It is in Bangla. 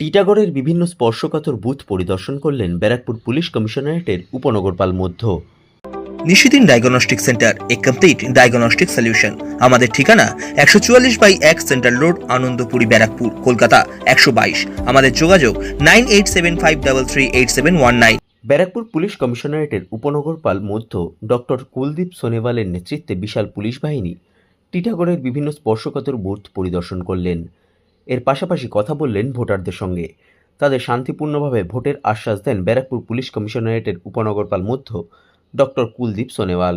টিটাগড়ের বিভিন্ন স্পর্শকাতর বুথ পরিদর্শন করলেন ব্যারাকপুর পুলিশ কমিশনারেটের উপনগরপাল মধ্য। Nishidin diagnostic centre a complete diagnostic solution. আমাদের ঠিকানা একশো চুয়াল্লিশ বাই এক সেন্ট্রাল রোড আনন্দপুরি ব্যারাকপুর কলকাতা একশো বাইশ। আমাদের যোগাযোগ nine eight seven five double three eight seven one nine. Barrackpore police কমিশনারেটের উপনগরপাল মধ্য ডক্টর কুলদীপ সোনেওয়ালের নেতৃত্বে বিশাল পুলিশ বাহিনী টিটাগড়ের বিভিন্ন স্পর্শকাতর বুথ পরিদর্শন করলেন। এর পাশাপাশি কথা বললেন ভোটারদের সঙ্গে। তাদের শান্তিপূর্ণভাবে ভোটের আশ্বাস দেন ব্যারাকপুর পুলিশ কমিশনারেটের উপনগরপাল মধ্য ডক্টর কুলদীপ সোনেওয়াল।